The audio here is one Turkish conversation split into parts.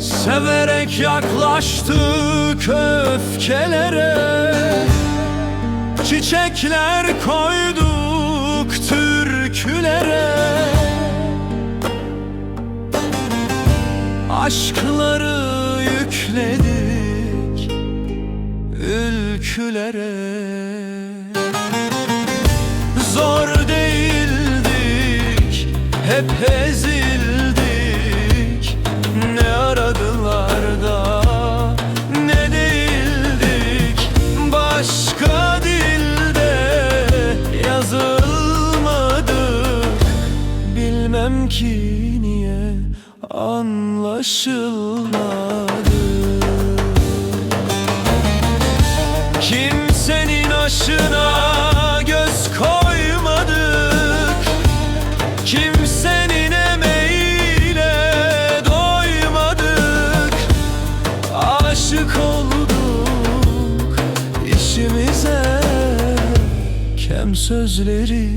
Severek yaklaştık öfkelere Çiçekler koyduk türkülere. Aşkları yükledik ülkülere. Hep ezildik. Ne aradılar da ne değildik. Başka dilde yazılmadık Bilmem ki niye anlaşılmadı Aşık olduk. İşimize Kem sözleri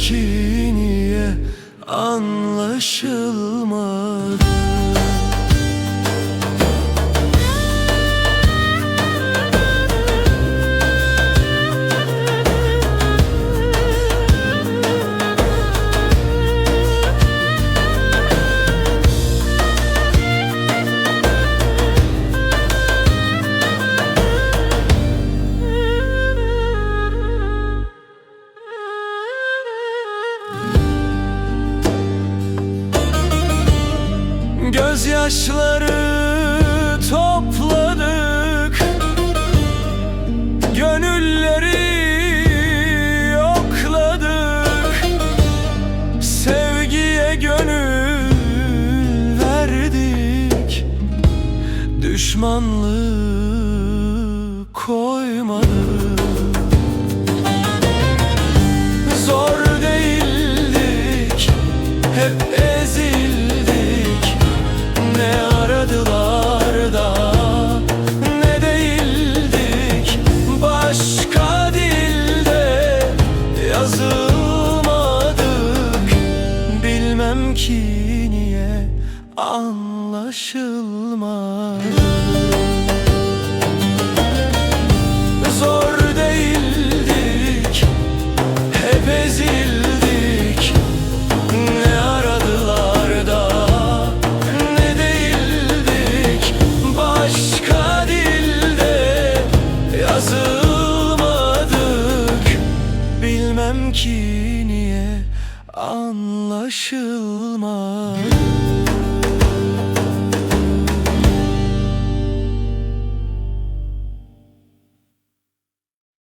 ki niye anlaşılmadı Gözyaşları topladık. Gönülleri yokladık. Sevgiye gönül verdik. Düşmanlığı koymadık yazılmadık Bilmem ki niye anlaşılmadı ki niye anlaşılmadı